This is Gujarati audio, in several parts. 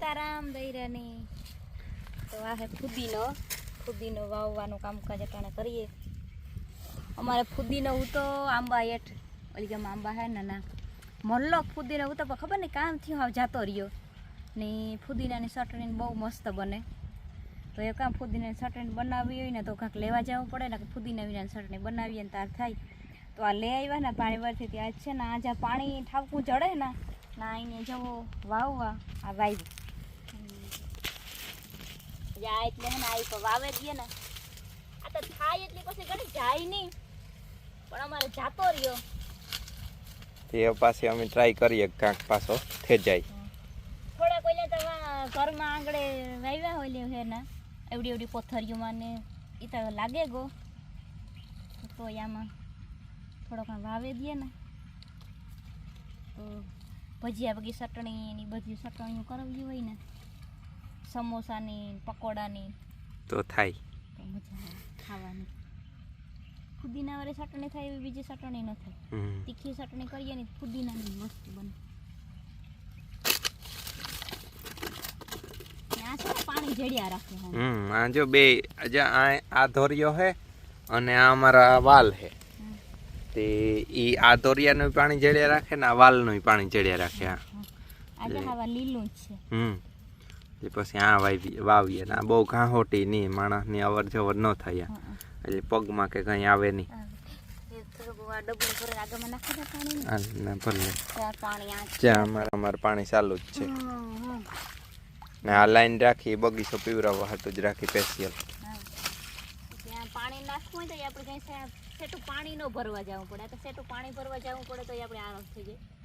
સીતારામ દૈરાની. તો આ હે ફુદીનો. ફુદીનો વાવવાનું કામકાજ અટાણે કરીએ. અમારે ફુદીનો હું તો આંબા હેઠ. ઓલી ગામ આંબા હે ને ના. મલ્લો ફુદીનો હું ખબર નહીં કામ થયું હાવ જાતો રહ્યો. ને ફુદીનાની ચટણી બહુ મસ્ત બને. તો એ કામ ફુદીનાની ચટણી બનાવવી હોય ને તો કાંક લેવા જવું પડે, ને ફુદીના વિનાની ચટણી બનાવીએ ને તાર થાય. તો આ લઈ આવ્યા ને પાણી વરથી ત્યાં છે ને આ જ્યાં પાણી ઠાવકું ચડે ને, ના અહીંયા જવો વાવવા. આ વાવ્યું જાય એટલે હે આવી વાવે દઈએ ને. આ તો થાય એટલી પછી ઘણી જાય નહીં. પણ અમારે જાતો રહ્યો. તે પાસે અમે ટ્રાય કરીએ કાંક પાછો થઈ જાય. થોડાક કોઈલા તો ઘરમાં આંગળે વાવ્યા હોય હે ને. એવડી એવડી કોથરીઓમાં ને એ તો લાગે ગો. તો આમાં થોડોક આમ વાવે દઈએ ને. તો ભજીયા બગી ચટણી એની બધી ચટણીઓ કરાવવી હોય ને. સમોસાની પકોડાની. તો થાય. મજા ખાવાની. ફુદીના વાળી ચટણી થાય એવી બીજી ચટણી ન થાય. તીખી ચટણી કરીએ ને ફુદીનાની મસ્ત બને. આ પાણી જડિયા રાખે હમ. આ જો બે આજે આ આ ધોરિયો હે અને આ અમારા વાલ હે. તે ઈ આ ધોરિયાનું પાણી જડ્યા રાખે ને આ વાલનું પાણી જડ્યા રાખે આ આજે. હવા લીલું છે. હમ. એટલે પછી આ વાવી વાવીએ ને આ બહુ ઘાહોટી નહીં માણસની અવર જવર ન થાય. એટલે પગમાં કે કંઈ આવે નહીં. એ પાણી ચાલુ જ છે. ને આ લાઈન રાખી બગીચો પીવરાવવા હાટું જ રાખી સ્પેશિયલ. પાણી નાખવું તો આપણે કઈ સેટું પાણી ન ભરવા જવું પડે. આ તો સેટું પાણી ભરવા જવું પડે તો આપણે આરામ થઈ જાય.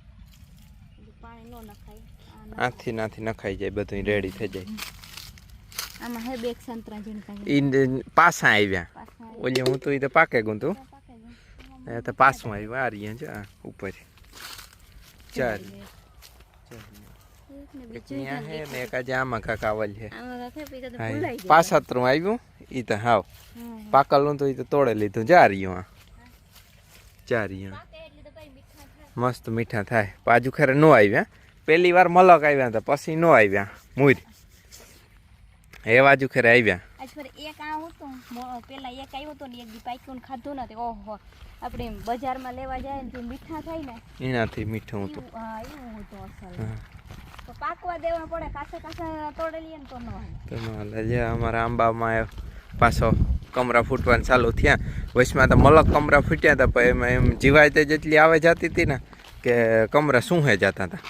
પાણી ન નખાય આથી નાથી નખાઈ જાય બધું રેડી થઈ જાય. આમાં હે બે સંતરા ઝીણકા પાછા આવ્યા. ઓલે હું તો ઈ તો પાકે ગું તું. એ તો પાસું આવ્યું આ રહ્યા છે ઉપર. ઈ ભૂલાઈ આવ્યું ઈ તો હાવ. હમ. પાકલનું તો ઈ તો તોડે લીધું. જા રહ્યું આ. જા રહ્યું પાકે એટલે તો કઈ મીઠા થાય. મસ્ત મીઠા થાય. પાજુ ખરે નો આવ્યા. પહેલી વાર મલક આવ્યા હતા પછી નો આવ્યા. મૂર. એ બાજુ ખરે આવ્યા. એક આ હતું. પેલા એક આવ્યો હતો ને એક પાક્યું ખાધું નથી. ઓહો. આપણે બજારમાં લેવા જાય ને મીઠા થાય ને. એનાથી મીઠું હતું. હા એવું હતું અસલ. પાકવા દેવા પડે કાચા કાચા તોડે લઈએ ને તો ન હાલે. તો નો હાલે. જે અમારા આંબામાં પાછો કમરા ફૂટવાનું ચાલુ થયા. વચમાં તો મલક કમરા ફૂટ્યા હતા, પણ એમાં એમ જીવાય જેટલી આવે જતી હતી ને, કે કમરા હે જતા હતા.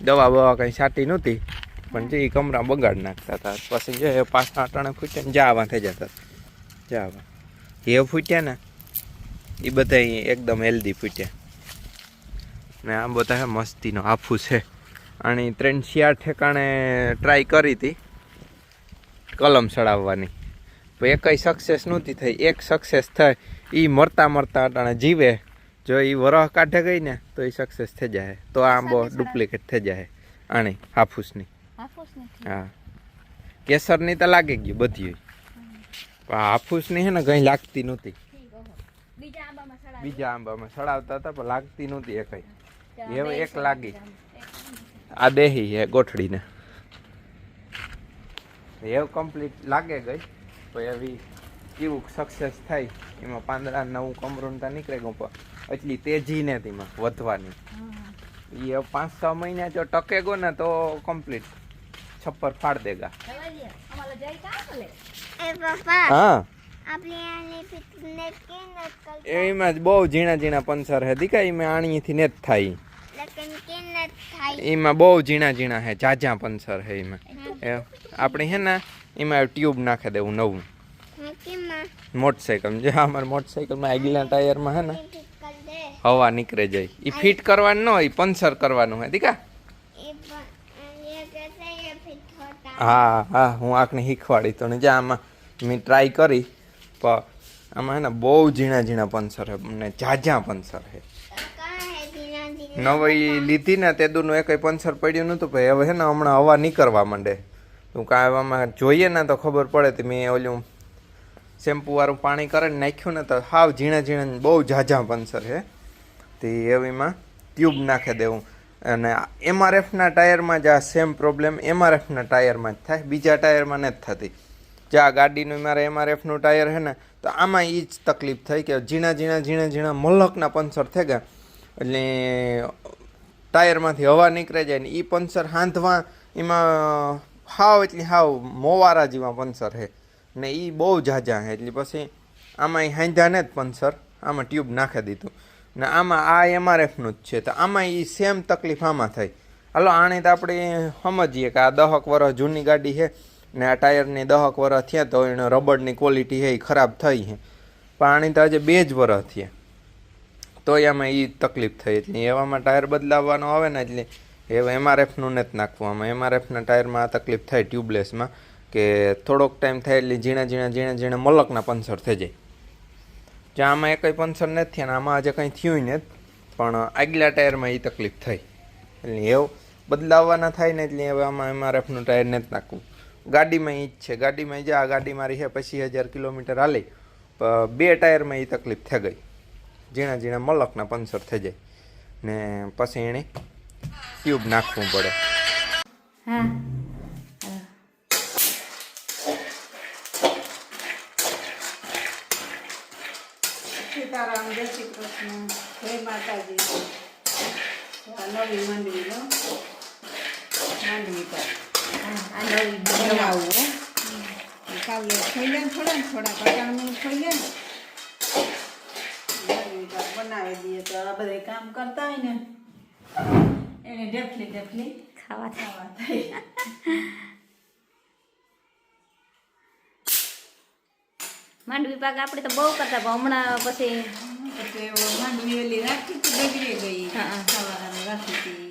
દવા બવા કંઈ છાટી નહોતી, પણ જે કમરા બગાડ નાખતા હતા. પછી જે પાછા અટાણે ફૂટ્યા ને, જાવા થઈ જતા જાવા. એ ફૂટ્યા ને એ બધા એકદમ હેલ્ધી ફૂટ્યા. ને આ બધા મસ્તીનો આફું છે અને ત્રણ શિયાળ ઠેકાણે ટ્રાય કરી હતી, કલમ ચડાવવાની. એકય સક્સેસ નહોતી થઈ. એક સક્સેસ થાય એ મરતા મરતા અટાણે જીવે. જો એ વરહ કાઢે ગઈ ને તો એ સક્સેસ થઈ જાય. તો આ આંબો ડુપ્લિકેટ થઈ જાય. આની હાફૂસની. હા. કેસરની તો લાગી ગયું બધી. હાફૂસની છે ને કંઈ લાગતી નહોતી. બીજા આંબામાં સડાવતા ચડાવતા હતા પણ લાગતી નહોતી એવું એવો એક લાગી. આ દેહી હે ગોઠડીને. એવું કમ્પ્લીટ લાગે ગઈ? તો એવી કેવું સક્સેસ થાય. એમાં પાંદડા નવું કમરું કમરુનતા નીકળે ગયું પણ. એટલી તેજી ને તેમાં વધવાની. એ પાંચ છ મહિના જો ટકે ગો ને તો કમ્પ્લીટ છપ્પર ફાડ દેગા. હા. એમાં જ બહુ ઝીણા ઝીણા પંચર હે. દીકા એમાં આણીથી ને જ થાય? એમાં બહુ ઝીણા ઝીણા હે. જાજા પંચર હે એમાં. એ આપણે હે ને એમાં ટ્યુબ નાખી દેવું નવું. હાકીમાં મોટરસાઇકલ જે અમારે મોટરસાયકલમાં આગલા ટાયરમાં હે ને હવા નીકળે જાય. એ ફિટ કરવાનું ન હોય પંચર કરવાનું હે દીકા? હા હા હું આખને શીખવાડી તો ને જે આમાં મેં ટ્રાય કરી પણ આમાં હે ને બહુ ઝીણા ઝીણા પંચર હે ને ઝાઝા પંચર હે. નવી લીધી ને તે દૂરનું એકય પંચર પડ્યું નહોતું ભાઈ હવે હે ને હમણાં હવા નીકળવા માંડે. તું કાંઈ જોઈએ ને તો ખબર પડે તો મેં ઓલું શેમ્પુ વાળું પાણી કરીને નાખ્યું ને તો હાવ ઝીણા ઝીણા બહુ ઝાઝા પંચર છે તે એવીમાં ટ્યુબ નાખી દેવું. અને એમઆરએફના ટાયરમાં જ આ સેમ પ્રોબ્લેમ એમઆરએફના ટાયરમાં જ થાય. બીજા ટાયરમાં નથી થતી. જે આ ગાડીનું મારે એમઆરએફનું ટાયર છે ને, તો આમાં એ જ તકલીફ થઈ કે ઝીણા ઝીણા ઝીણા ઝીણા મલકના પંચર થઈ ગયા. એટલે ટાયરમાંથી હવા નીકળે જાય ને એ પંચર હાંધવા એમાં હાવ એટલે હાવ મોવારા જેવા પંચર છે ને એ બહુ ઝાઝા હે એટલે પછી આમાં એ હાંધ્યા ને જ પંચર આમાં ટ્યુબ નાખી દીધું. ને આમાં આ એમઆરએફનું જ છે. તો આમાં એ સેમ તકલીફ આમાં થઈ. હાલો, આને તો આપણે સમજીએ કે આ દહક વર્ષ જૂની ગાડી છે ને આ ટાયરની દહક વર્ષ થયા તો એનો રબરની ક્વોલિટી છે એ ખરાબ થઈ છે. પણ આની તો આજે બે જ વર્ષ થયા. તો એમાં એ તકલીફ થઈ. એટલે એવામાં ટાયર બદલાવવાનો આવે ને એટલે હવે એમઆરએફનું નથી નાખવું. આમાં એમઆરએફના ટાયરમાં આ તકલીફ થાય ટ્યુબલેસમાં કે થોડોક ટાઈમ થાય એટલે ઝીણા ઝીણા ઝીણા ઝીણા મલકના પંચર થઈ જાય. જ્યાં આમાં એ કંઈ પંચર નથી થયા આમાં આજે કંઈ થયું નથી, પણ આગલા ટાયરમાં એ તકલીફ થઈ. એટલે એવું બદલાવવાના થાય ને એટલે હવે આમાં એમઆરએફનું ટાયર નથી નાખવું. ગાડીમાં એ જ છે. ગાડીમાં જે, આ ગાડી મારી છે પચીસ હજાર કિલોમીટર હાલી. બે ટાયરમાં એ તકલીફ થઈ ગઈ. ઝીણા ઝીણા મલકના પંચર થઈ જાય. ને પછી એણે ટ્યુબ નાખવું પડે. હા. સીતારામ જય શ્રી કૃષ્ણ જય માતાજી. આ નવી માંડવીનો માંડવી પર. આ નવી બનાવ બનાવવું કાવ્ય થઈ લે થોડા થોડા પચાવનું થઈ લે બનાવી દઈએ તો આ બધા કામ કરતા હોય ને એને ઢેફલી ઢેફલી ખાવા ખાવા થાય. માંડવી પાક આપણે તો બહુ કરતા પણ હમણાં પછી એવો માંડવી ઓલી રાખી તો બગડી ગઈ. સવારે રાખી હતી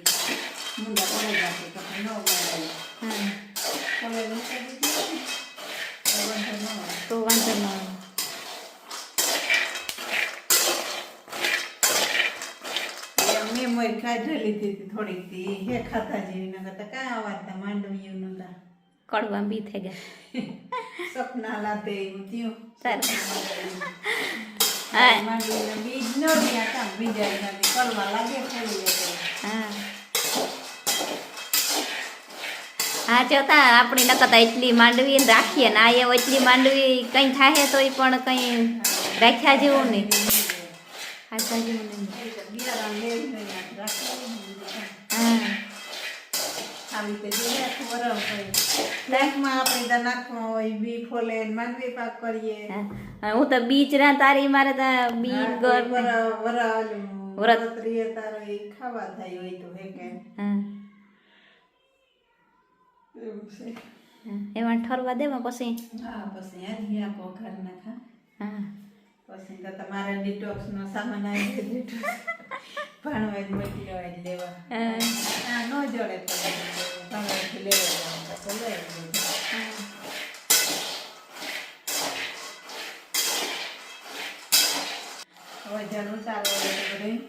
મુંડા પડે રાખી તો ન બગડે તો વાંધો ન આવે. તો મોર કાઢી લીધી હતી થોડીક તી હે ખાતા જેવી ન કરતા કાંઈ આવાતા માંડવીયું નતા કડવા બી થઈ ગયા સપના લાતે એવું થયું સારું. હા. જોતા આપણી નકતા એટલી માંડવી રાખીએ ને આ એ એટલી માંડવી કંઈ થાય તો પણ કંઈ રાખ્યા જેવું નહીં. ખાધા જેવું નહીં. એ તો બિયારણ લેવી હોય ને રાખી હા આવી રીતે બેંકમાં આપણે ત્યાં નાખવા હોય બી ફોલે માંડવી પાક કરીએ. હું. તો બીચ રા તારી મારે તો બી ગર કોઈ વર- વર વ્રત. રીએ તારો એ ખાવા થાય હોય તો હે કે. એમાં ઠરવા દેવા પછી? હા પછી આજી આપો ઘર નાખા હા. પછી તો તમારે ડિટોક્સ નો સામાન આવી ડિટોક્સ ભણવા જ મોકલ્યો લેવા. હા. નો જોડે તો ભણવાથી લેવા જવાનું તો લઈ આવજો. વજન ઉતારો હોય તો બધું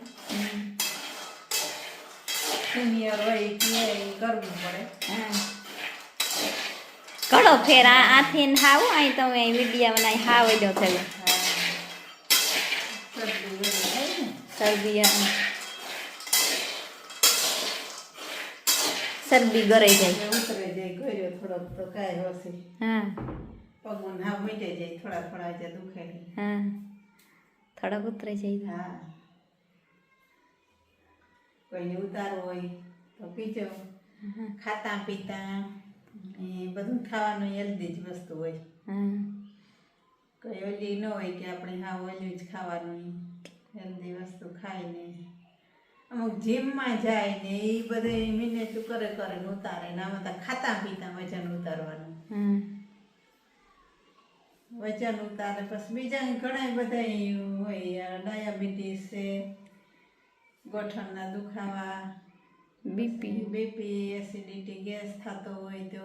સિનિયર હોય એ કહે એ કરવું પડે હા ઘણો ફેર આ આથી ને હાવ અહીં તમે વિડીયા બનાવી હાવ એનો થયો હા શરદી ગરાઈ જાય. ઉતરે જાય ગયો થોડોક તો કાંઈ હશે હા. પગમાં હા મીટે જાય થોડા થોડા જે દુખે હા. થોડાક ઉતરે જાય હા. કોઈને ઉતારો હોય તો પીજો. ખાતા પીતા. એ બધું ખાવાનું હેલ્ધી જ વસ્તુ હોય. હા. કોઈ ઓલી ન હોય કે આપણે હા ઓલું જ ખાવાનું. હેલ્ધી વસ્તુ ખાઈને. અમુક જીમમાં જાય ને એ બધે મિનેટ કરે કરે ને ઉતારે ને આમાં તો ખાતા પીતા વજન ઉતારવાનું. વજન ઉતારે પછી બીજા ઘણા બધા હોય ડાયાબિટીસ છે ગોઠણના દુખાવા બીપી. બીપી એસિડિટી ગેસ થતો હોય તો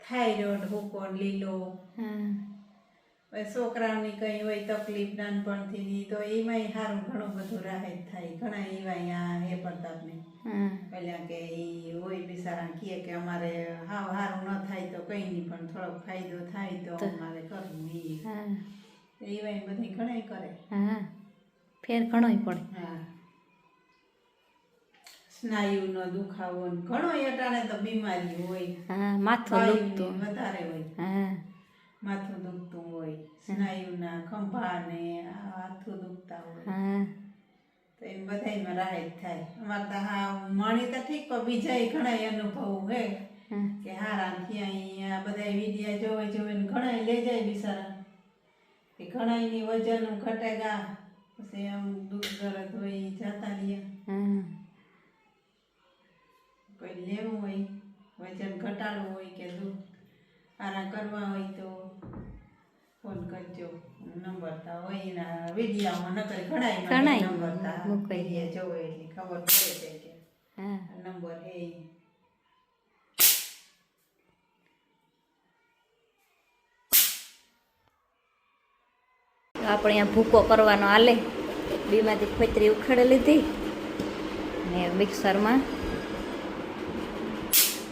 થાઇરોઇડ હુકો લીલો. હા છોકરાઓની કંઈ હોય તકલીફ નાનપણથી તો એમાંય સારું ઘણું બધું રાહત થાય. ઘણા એવા અહીંયા હે પ્રતાપને. પેલા કે એ હોય બિચારા કહે કે અમારે હાવ સારું ન થાય તો કંઈ નહીં પણ થોડોક ફાયદો થાય તો અમારે કરવું એ. હા. એવા બધી ઘણા કરે. હા. ફેર ઘણોય પડે. હા. સ્નાયુનો દુખાવો ઘણો અટાણે તો બીમારી હોય. હા માથું વધારે હોય. હા. માથું દુખતું હોય સ્નાયુના ખંભા ને હાથું દુખતા હોય. તો એમ બધાયમાં રાહત થાય. અમારે તો હા મણી તો ઠીક પણ બીજા ઘણા અનુભવ હે. કે હારા ત્યાં બધા વિડિયા જોવે જોવે ને ઘણા લઈ જાય બિચારા. કે ઘણાની વજન ઘટે ગા પછી આમ દુઃખ દર્દ હોય જતા જાતા રહ્યા. કોઈ લેવું હોય વજન ઘટાડવું હોય કે દુઃખ. આરા કરવા હોય તો ફોન કરજો. નંબર તા હોય એના વિડીયામાં નકર ઘણાય નંબર તા મૂકી દે. જોવે એટલે ખબર પડે છે કે હા. નંબર હે તો આપણે અહીંયા ભૂકો કરવાનો હાલે. બીમાંથી ખોતરી ઉખેડી લીધી. ને મિક્સરમાં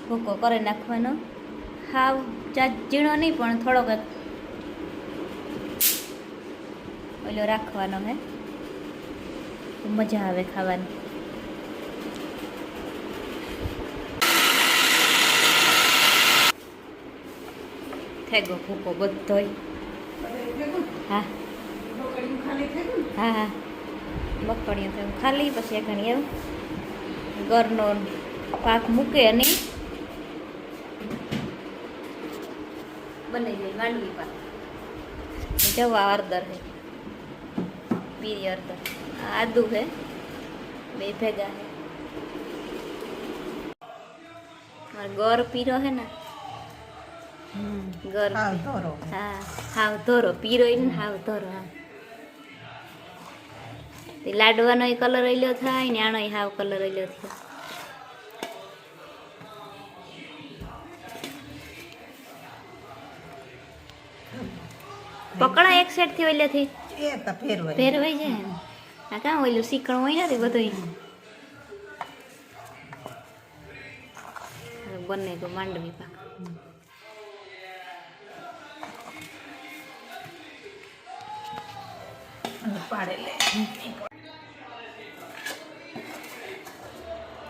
ભૂકો કરી નાખવાનો. હાવ. ચાટ ઝીણો નહીં, પણ થોડોક જ ઓલો રાખવાનો હે. મજા આવે ખાવાની. થઈ ગયો ભૂકો બધોય. હા? હા હા. મગફળીઓ તો ખાલી પછી ઘણી એવું ઘરનો પાક મૂકે અને બની ગઈ માંડવી પાક. જવા હળદર હે. પીરી અર્ધર આદુ હે. બે ભેગા હે. મારે ગોર પીરો હે ને. હમ ગોર હાવ હા. હાવ ધોરો. પીરો ને હાવ ધોરો હા. તે લાડવાનો કલર એલો થાય ને આનો હાવ કલર એલો થાય. પકડા એક સેટથી ઓલ્યાથી એ તો ફેરવાય. ફેરવાય છે આ કામ ઓલું શીખણ હોય નથી બધું બને તો માંડવી પાક પાડે લે.